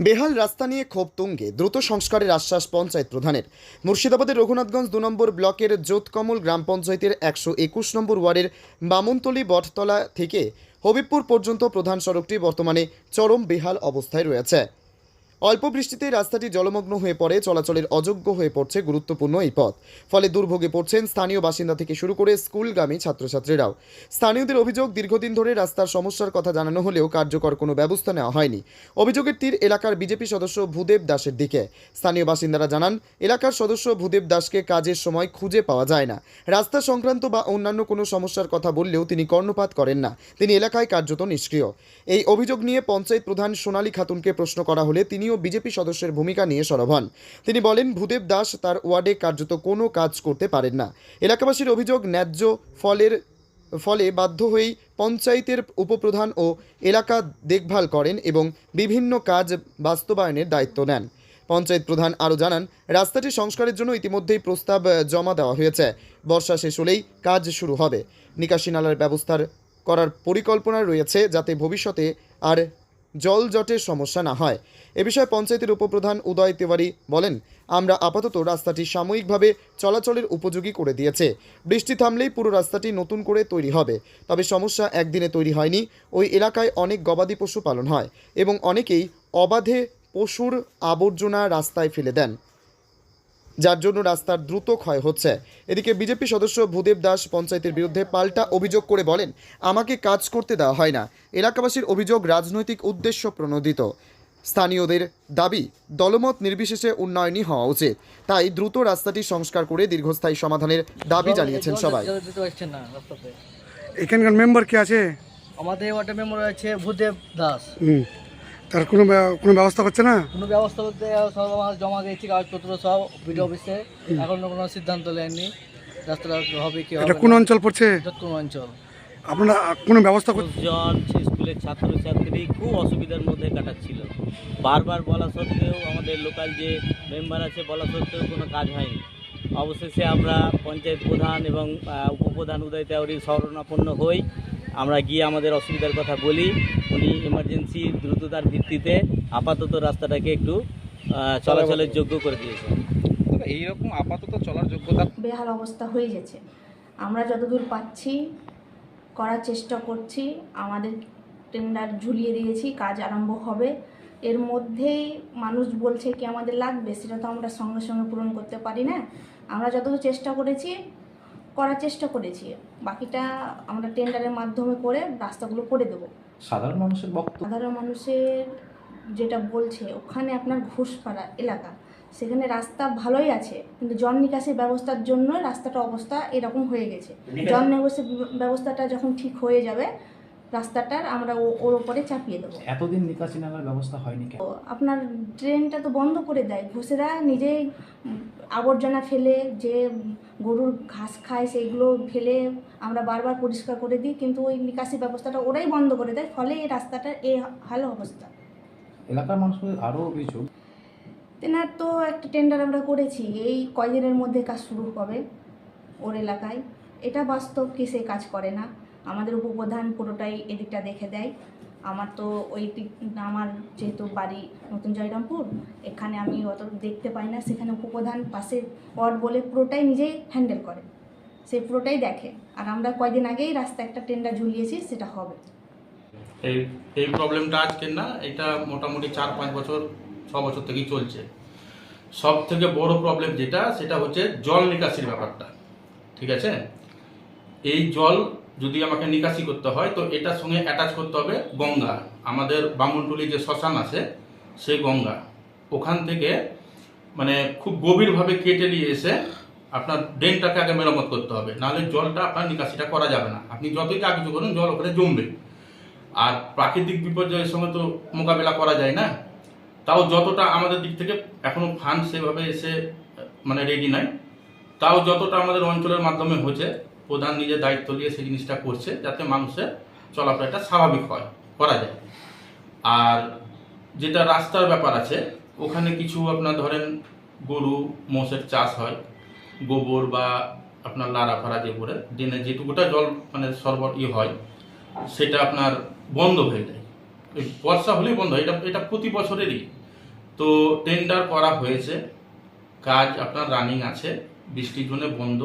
বেহাল রাস্তা নিয়ে ক্ষোভ তুঙ্গে দ্রুত সংস্কারের আশ্বাস পঞ্চায়েত প্রধানের। মুর্শিদাবাদের রঘুনাথগঞ্জ দু নম্বর ব্লকের জোতকমল গ্রাম পঞ্চায়েতের একশো একুশ নম্বর ওয়ার্ডের বামনতলি বটতলা থেকে হবিবপুর পর্যন্ত প্রধান সড়কটি বর্তমানে চরম বেহাল অবস্থায় রয়েছে। অল্প বৃষ্টিতে রাস্তাটি জলমগ্ন হয়ে পড়ে, চলাচলের অযোগ্য হয়ে পড়ছে গুরুত্বপূর্ণ এই পথ। ফলে দুর্ভোগে পড়ছেন স্থানীয় বাসিন্দা থেকে শুরু করে স্কুলগামী ছাত্রছাত্রীরাও। স্থানীয়দের অভিযোগ, দীর্ঘদিন ধরে রাস্তার সমস্যার কথা জানানো হলেও কার্যকর কোনো ব্যবস্থা নেওয়া হয়নি। অভিযোগের তীর এলাকার বিজেপি সদস্য ভূদেব দাসের দিকে। স্থানীয় বাসিন্দারা জানান, এলাকার সদস্য ভূদেব দাসকে কাজের সময় খুঁজে পাওয়া যায় না। রাস্তা সংক্রান্ত বা অন্যান্য কোনো সমস্যার কথা বললেও তিনি কর্ণপাত করেন না। তিনি এলাকায় কার্যত নিষ্ক্রিয়। এই অভিযোগ নিয়ে পঞ্চায়েত প্রধান সোনালী খাতুনকে প্রশ্ন করা হলে তিনিও বিজেপি সদস্যের ভূমিকা নিয়ে সরব হন। তিনি বলেন, ভূদেব দাস তার ওয়ার্ডে কার্যত কোনো কাজ করতে পারেন না। এলাকাবাসীর অভিযোগ, ন্যায্য ফলের, ফলে বাধ্য হয়েই পঞ্চায়েতের উপপ্রধান ও এলাকা দেখভাল করেন এবং বিভিন্ন কাজ বাস্তবায়নের দায়িত্ব নেন। পঞ্চায়েত প্রধান আরও জানান, রাস্তাটি সংস্কারের জন্য ইতিমধ্যেই প্রস্তাব জমা দেওয়া হয়েছে। বর্ষা শেষ হলেই কাজ শুরু হবে। নিকাশি নালার ব্যবস্থার করার পরিকল্পনা রয়েছে যাতে ভবিষ্যতে আর জল জটের সমস্যা না হয়। এ বিষয়ে পঞ্চায়েতের উপপ্রধান উদয় তিওয়ারি বলেন, আমরা আপাতত রাস্তাটি সাময়িকভাবে চলাচলের উপযোগী করে দিয়েছে। বৃষ্টি থামলেই পুরো রাস্তাটি নতুন করে তৈরি হবে। তবে সমস্যা একদিনে তৈরি হয়নি। ওই এলাকায় অনেক গবাদি পশু পালন হয় এবং অনেকেই অবাধে পশুর আবর্জনা রাস্তায় ফেলে দেন। যার জন্য রাস্তার দ্রুত ক্ষয় হচ্ছে। এদিকে বিজেপি সদস্য ভূদেব দাস পঞ্চায়েতের বিরুদ্ধে পাল্টা অভিযোগ করে বলেন আমাকে কাজ করতে দেওয়া হয় না। এলাকাবাসীর অভিযোগ রাজনৈতিক উদ্দেশ্য প্রণোদিত। স্থানীয়দের দাবি দলমত নির্বিশেষে উন্নয়নই হওয়া উচিত। তাই দ্রুত রাস্তাটি সংস্কার করে দীর্ঘস্থায়ী সমাধানের দাবি জানিয়েছেন সবাই। এখানকার মেম্বার কে আছে? আমাদের ওয়ার্ডের মেম্বার আছে ভূদেব দাস। তার কোনো ব্যা- কোনো ব্যবস্থা করছে না? কোনো ব্যবস্থা করতে সব আমার জমা দিয়েছি কাগজপত্র সব বিডিও অফিসে। এখনও কোনো সিদ্ধান্ত নেননি রাস্তাটা হবে কি হবে এটা কোন অঞ্চল পড়ছে? কোন অঞ্চল? আপনারা কোনো ব্যবস্থা কর- জন স্কুলের ছাত্রছাত্রী খুব অসুবিধার মধ্যে কাটাচ্ছিল। বারবার বলা সত্ত্বেও আমাদের লোকাল যে মেম্বার আছে বলা সত্ত্বেও কোনো কাজ হয়নি। অবশেষে আমরা পঞ্চায়েত প্রধান এবং আহ, উপপ্রধান উদয় তেওয়ারির শরণাপন্ন হই। আমরা গিয়ে আমাদের অসুবিধার কথা বলি উনি এমার্জেন্সি দ্রুততার ভিত্তিতে আপাতত রাস্তাটাকে একটু চলাচলের যোগ্য করে দিয়েছেন তবে এইরকম আপাতত চলার যোগ্যতা বেহাল অবস্থা হয়ে গেছে। আমরা যতদূর পাচ্ছি করার চেষ্টা করছি। আমাদের টেন্ডার ঝুলিয়ে দিয়েছি কাজ আরম্ভ হবে। এর মধ্যেই মানুষ বলছে কি আমাদের লাগবে সেটা তো আমরা সঙ্গে সঙ্গে পূরণ করতে পারি না। আমরা যতদূর চেষ্টা করেছি করার চেষ্টা করেছি। বাকিটা আমরা টেন্ডারের মাধ্যমে করে রাস্তাগুলো করে দেবো। সাধারণ মানুষের বক্তব্য? সাধারণ মানুষের যেটা বলছে ওখানে আপনার ঘুষপাড়া এলাকা সেখানে রাস্তা ভালোই আছে কিন্তু জল নিকাশি ব্যবস্থার জন্য রাস্তাটা অবস্থা এরকম হয়ে গেছে। জল নিকাশি ব্যবস্থাটা যখন ঠিক হয়ে যাবে রাস্তাটার আমরা ও- ওর ওপরে চাপিয়ে দেবো। এতদিন নিকাশি নালার ব্যবস্থা হয়নি কেন? তো আপনার ড্রেনটা তো বন্ধ করে দেয়। ঘুষেরা নিজেই আবর্জনা ফেলে যে গরুর ঘাস খায় সেইগুলো ফেলে আমরা বারবার পরিষ্কার করে দিই কিন্তু ওই নিকাশি ব্যবস্থাটা ওরাই বন্ধ করে দেয়। ফলে এই রাস্তাটার এই ভালো অবস্থা। এলাকার মানুষের আরও অভিযোগ? তেনার তো একটা টেন্ডার আমরা করেছি। এই কয়দিনের মধ্যে কাজ শুরু হবে ওর এলাকায়। এটা বাস্তব কি সে কাজ করে না? আমাদের উপপ্রধান পুরোটাই এদিকটা দেখে দেয়। আমার তো ওই দিক- আমার যেহেতু বাড়ি নতুন জয়রামপুর, এখানে আমি অত দেখতে পাই না। সেখানে উপপ্রধান পাশে ওয়ার্ড বলে পুরোটাই নিজেই হ্যান্ডেল করে। সে পুরোটাই দেখে। আর আমরা কয়দিন আগেই রাস্তা একটা টেন্ডার ঝুলিয়েছি, সেটা হবে। এই এই প্রবলেমটা আজকের না, এটা মোটামুটি চার পাঁচ বছর, ছ বছর থেকেই চলছে। সব থেকে বড় প্রবলেম যেটা, সেটা হচ্ছে জল নিকাশির ব্যাপারটা। ঠিক আছে? এই জল যদি আমাকে নিকাশি করতে হয়, তো এটার সঙ্গে অ্যাটাচ করতে হবে গঙ্গা। আমাদের বামুনটুলি যে শ্মশান আছে, সেই গঙ্গা। ওখান থেকে মানে খুব গভীরভাবে কেটে নিয়ে এসে আপনার ড্রেনটাকে আগে মেরামত করতে হবে। নাহলে জলটা আপনার নিকাশিটা করা যাবে না। আপনি যতই যা কিছু করুন, জল ওখানে জমবে। আর প্রাকৃতিক বিপর্যয়ের সঙ্গে তো মোকাবেলা করা যায় না। তাও যতটা আমাদের দিক থেকে এখনও ফান্ড সেভাবে এসে মানে রেডি নাই, তাও যতটা আমাদের অঞ্চলের মাধ্যমে হচ্ছে প্রধান নিজের দায়িত্ব নিয়ে সেই জিনিসটা করছে যাতে মানুষের চলাফেরাটা স্বাভাবিক হয়, করা যায়। আর যেটা রাস্তার ব্যাপার আছে, ওখানে কিছু আপনার ধরেন গরু, মোষের চাষ হয়, গোবর বা আপনার লাড়া ফাড়া যে করে দিনে যেটুকুটা জল মানে সরবর ই হয়, সেটা আপনার বন্ধ হয়ে যায়। বর্ষা হলেই বন্ধ হয়, এটা এটা প্রতি বছরেরই। তো টেন্ডার করা হয়েছে, কাজ আপনার রানিং আছে, বৃষ্টির জন্য বন্ধ।